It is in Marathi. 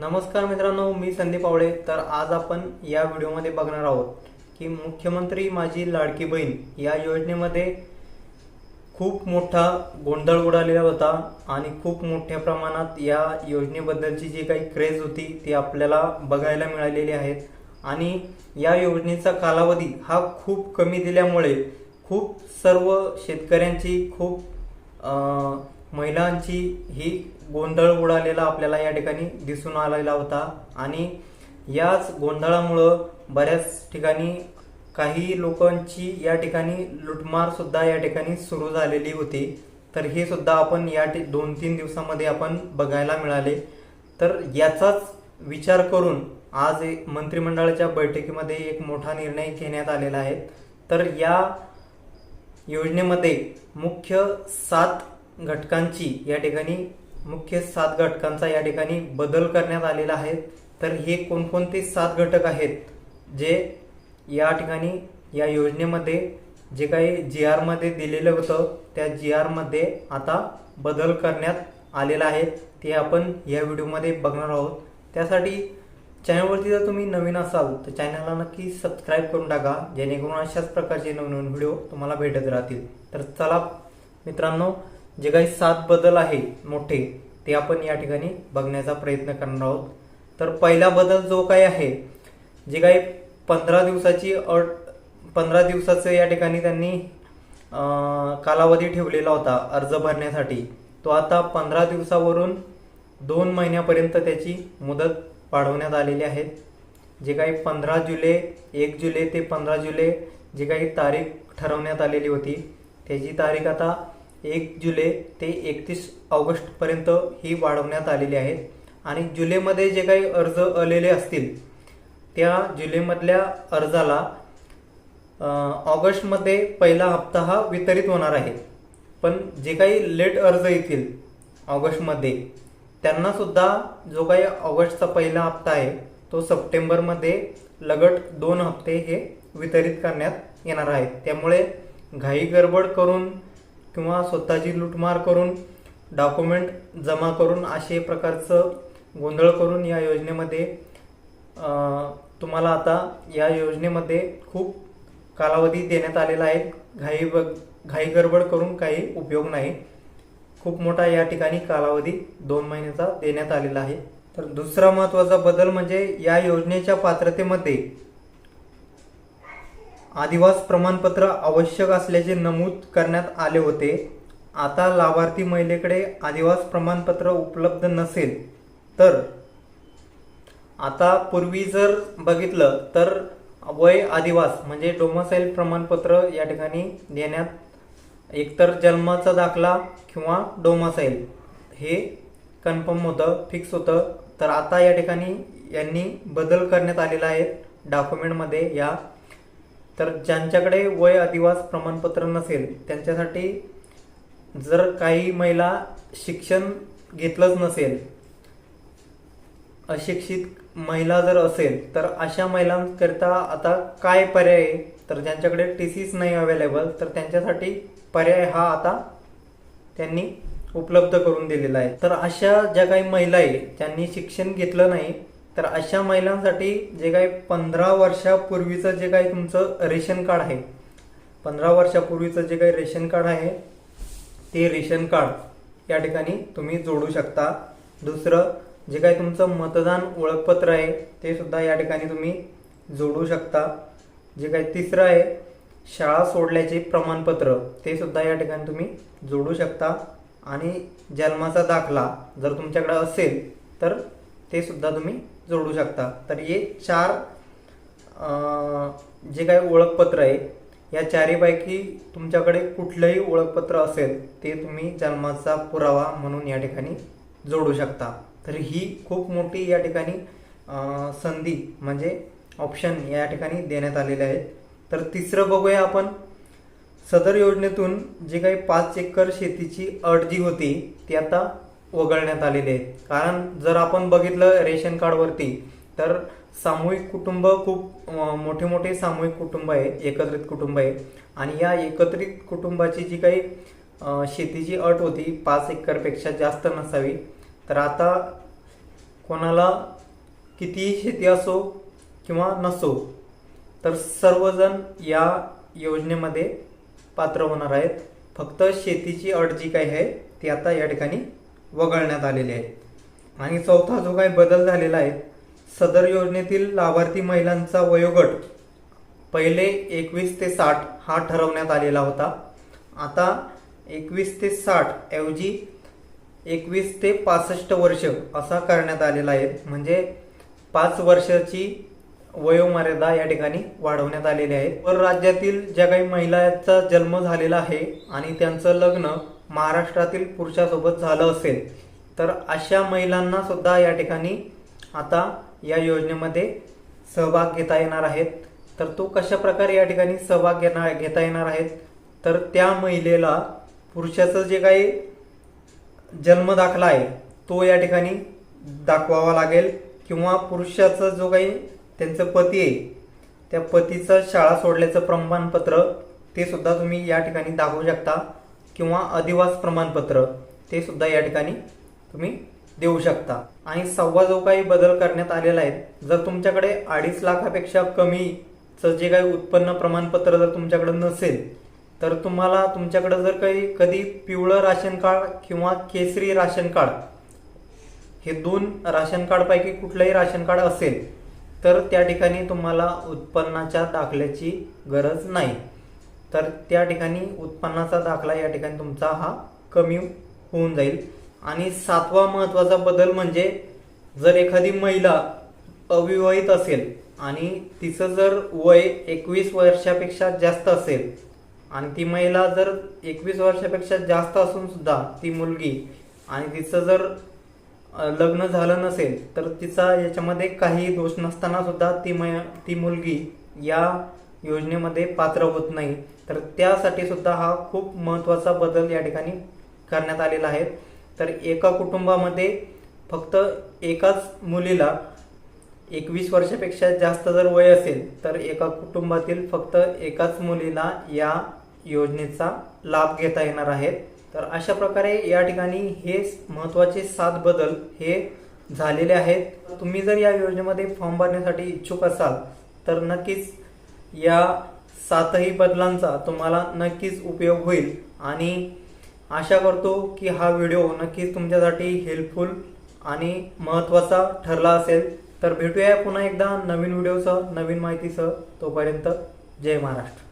नमस्कार मित्रांनो मी संदीप आवळे. तर आज आपण या व्हिडिओमध्ये बघणार आहोत की मुख्यमंत्री माझी लाडकी बहीण या योजनेमध्ये खूप मोठा गोंधळ उडालेला होता आणि खूप मोठ्या प्रमाणात या योजनेबद्दलची जी काही क्रेज होती ती आपल्याला बघायला मिळालेली आहेत आणि या योजनेचा कालावधी हा खूप कमी दिल्यामुळे खूप सर्व शेतकऱ्यांची खूप महिलांची ही गोंधळ उडालेला आपल्याला या ठिकाणी दिसून आलेला होता. आणि याच गोंधळामुळं बऱ्याच ठिकाणी काही लोकांची या ठिकाणी लुटमार सुद्धा या ठिकाणी सुरू झालेली होती. तर हे सुद्धा आपण या ठि- दोन तीन दिवसामध्ये आपण बघायला मिळाले. तर याचाच विचार करून आज एक मंत्रिमंडळाच्या बैठकीमध्ये एक मोठा निर्णय घेण्यात आलेला आहे. तर या योजनेमध्ये मुख्य सात घटकांची या ठिकाणी मुख्य सात घटकांचा या ठिकाणी बदल करण्यात आलेला आहे. तर हे कोणकोणते सात घटक आहेत? जे या ठिकाणी या योजनेमध्ये जे काही जी आरमध्ये दिलेलं होतं त्या जी आरमध्ये आता बदल करण्यात आलेला आहे. ते आपण या व्हिडिओमध्ये बघणार आहोत. त्यासाठी चॅनलवरती जर तुम्ही नवीन असाल तर चॅनलला नक्की सबस्क्राईब करून टाका जेणेकरून अशाच प्रकारचे नवीन व्हिडिओ तुम्हाला भेटत राहतील. तर चला मित्रांनो जे काही सात बदल आहे मोठे ते आपण या ठिकाणी बघण्याचा प्रयत्न करणार आहोत. तर पहिला बदल जो काही आहे जे काही पंधरा दिवसाची अट पंधरा दिवसाचं या ठिकाणी त्यांनी कालावधी ठेवलेला होता अर्ज भरण्यासाठी तो आता पंधरा दिवसावरून दोन महिन्यापर्यंत त्याची मुदत वाढवण्यात आलेली आहे. जे काही पंधरा जुलै एक जुलै ते पंधरा जुलै जी काही तारीख ठरवण्यात आलेली होती त्याची तारीख आता एक जुलै ते एकतीस ऑगस्टपर्यंत ही वाढवण्यात आलेली आहे. आणि जुलैमध्ये जे काही अर्ज आलेले असतील त्या जुलैमधल्या अर्जाला ऑगस्टमध्ये पहिला हप्ता हा वितरित होणार आहे. पण जे काही लेट अर्ज येतील ऑगस्टमध्ये त्यांनासुद्धा जो काही ऑगस्टचा पहिला हप्ता आहे तो सप्टेंबरमध्ये लगट दोन हप्ते हे वितरित करण्यात येणार आहेत. त्यामुळे घाई गडबड करून किंवा स्वतःची लूटमार करून डॉक्युमेंट जमा करून असे प्रकारचं गोंधळ करून या योजनेमध्ये तुम्हाला आता या योजनेमध्ये खूप कालावधी देण्यात आलेला आहे. घाई ब घाई गडबड करून काही उपयोग नाही. खूप मोठा या ठिकाणी कालावधी दोन महिन्याचा देण्यात आलेला आहे. तर दुसरा महत्त्वाचा बदल म्हणजे या योजनेच्या पात्रतेमध्ये आदिवास प्रमाणपत्र आवश्यक असल्याचे नमूद करण्यात आले होते. आता लाभार्थी महिलेकडे आदिवास प्रमाणपत्र उपलब्ध नसेल तर आता पूर्वी जर बघितलं तर वय आदिवास म्हणजे डोमासाईल प्रमाणपत्र या ठिकाणी देण्यात एकतर जन्माचा दाखला किंवा डोमासाईल हे कन्फर्म होतं फिक्स होतं. तर आता या ठिकाणी यांनी बदल करण्यात आलेला आहे. डॉक्युमेंटमध्ये या तर ज्यांच्याकडे वय अधिवास प्रमाणपत्र नसेल त्यांच्यासाठी जर काही महिला शिक्षण घेतलंच नसेल अशिक्षित महिला जर असेल तर अशा महिलांकरिता आता काय पर्याय? आहे तर ज्यांच्याकडे टी सीच नाही अवेलेबल तर त्यांच्यासाठी पर्याय हा आता त्यांनी उपलब्ध करून दिलेला आहे. तर अशा ज्या काही महिला आहे ज्यांनी शिक्षण घेतलं नाही तर अशा महिलांसाठी जे काही पंधरा वर्षापूर्वीचं जे काही तुमचं रेशन कार्ड आहे पंधरा वर्षापूर्वीचं जे काही रेशन कार्ड आहे ते रेशन कार्ड या ठिकाणी तुम्ही जोडू शकता. दुसरं जे काही तुमचं मतदान ओळखपत्र आहे ते सुद्धा या ठिकाणी तुम्ही जोडू शकता. जे काही तिसरं आहे शाळा सोडल्याचे प्रमाणपत्र ते सुद्धा या ठिकाणी तुम्ही जोडू शकता. आणि जन्माचा दाखला जर तुमच्याकडे असेल तर ते सुद्धा तुम्ही जोडू शकता. तर हे चार जे काही ओळखपत्र आहे या चारीपैकी तुमच्याकडे कुठलंही ओळखपत्र असेल ते तुम्ही जन्माचा पुरावा म्हणून या ठिकाणी जोडू शकता. तर ही खूप मोठी या ठिकाणी संधी म्हणजे ऑप्शन या ठिकाणी देण्यात आलेले आहेत. तर तिसरं बघूया आपण. सदर योजनेतून जे काही पाच एकर शेतीची अट जी होती ती आता वगळण्यात आलेले आहेत. कारण जर आपण बघितलं रेशन कार्डवरती तर सामूहिक कुटुंब खूप मोठे मोठे सामूहिक कुटुंब आहे एकत्रित कुटुंब आहे. आणि या एकत्रित कुटुंबाची जी काही शेतीची अट होती पाच एकरपेक्षा जास्त नसावी. तर आता कोणाला कितीही शेती असो किंवा नसो तर सर्वजण या योजनेमध्ये पात्र होणार आहेत. फक्त शेतीची अट जी काही आहे ती आता या ठिकाणी वगळण्यात आलेले आहे आणि चौथा जो काही बदल झालेला आहे सदर योजनेतील लाभार्थी महिलांचा वयोगट पहिले एकवीस ते साठ हा ठरवण्यात आलेला होता. आता एकवीस ते साठ ऐवजी एकवीस ते पासष्ट वर्ष असा करण्यात आलेला आहे. म्हणजे पाच वर्षाची वयोमर्यादा या ठिकाणी वाढवण्यात आलेली आहे. पर राज्यातील ज्या काही महिलांचा जन्म झालेला आहे आणि त्यांचं लग्न महाराष्ट्रातील पुरुषासोबत झालं असेल तर अशा महिलांना सुद्धा या ठिकाणी आता या योजनेमध्ये सहभाग घेता येणार आहेत. तर तो कशा प्रकारे या ठिकाणी सहभाग घेणार घेता येणार आहेत? तर त्या महिलेला पुरुषाचं जे काही जन्म दाखला आहे तो या ठिकाणी दाखवावा लागेल. किंवा पुरुषाचा जो काही त्यांचं पती आहे त्या पतीचं शाळा सोडल्याचं प्रमाणपत्र ते सुद्धा तुम्ही या ठिकाणी दाखवू शकता. किंवा अधिवास प्रमाणपत्र ते सुद्धा या ठिकाणी तुम्ही देऊ शकता. आणि सव्वा जो काही बदल करण्यात आलेला आहे जर तुमच्याकडे अडीच लाखापेक्षा कमीचं जे काही उत्पन्न प्रमाणपत्र जर तुमच्याकडे नसेल तर तुम्हाला तुमच्याकडे जर काही कधी पिवळं राशन कार्ड किंवा केसरी राशन कार्ड हे दोन राशन कार्डपैकी कुठलंही राशन कार्ड असेल तर त्या ठिकाणी तुम्हाला उत्पन्नाच्या दाखल्याची गरज नाही. तर त्या ठिकाणी उत्पन्नाचा दाखला या ठिकाणी तुमचा हा कमी होऊन जाईल. आणि सातवा महत्त्वाचा बदल म्हणजे जर एखादी महिला अविवाहित असेल आणि तिचं जर वय एकवीस वर्षापेक्षा जास्त असेल आणि ती महिला जर एकवीस वर्षापेक्षा जास्त असून सुद्धा ती मुलगी आणि तिचं जर लग्न झालं नसेल तर तिचा याच्यामध्ये काही दोष नसताना सुद्धा ती मै ती मुलगी या योजनेमध्ये पात्र होत नाही. तर त्यासाठी सुद्धा हा खूप महत्त्वाचा बदल या ठिकाणी करण्यात आलेला आहे. तर एका कुटुंबामध्ये फक्त एकाच मुलीला एकवीस वर्षापेक्षा जास्त जर वय असेल तर एका कुटुंबातील फक्त एकाच मुलीला या योजनेचा लाभ घेता येणार आहे. तर अशा प्रकारे या ठिकाणी हे महत्त्वाचे सात बदल हे झालेले आहेत. तुम्ही जर या योजनेमध्ये फॉर्म भरण्यासाठी इच्छुक असाल तर नक्कीच या सातही बदलांचा तुम्हाला नक्कीच उपयोग होईल. आणि आशा करतो की हा व्हिडिओ नक्कीच तुमच्यासाठी हेल्पफुल आणि महत्त्वाचा ठरला असेल. तर भेटूया पुन्हा एकदा नवीन व्हिडिओसह नवीन माहितीसह. तोपर्यंत जय महाराष्ट्र.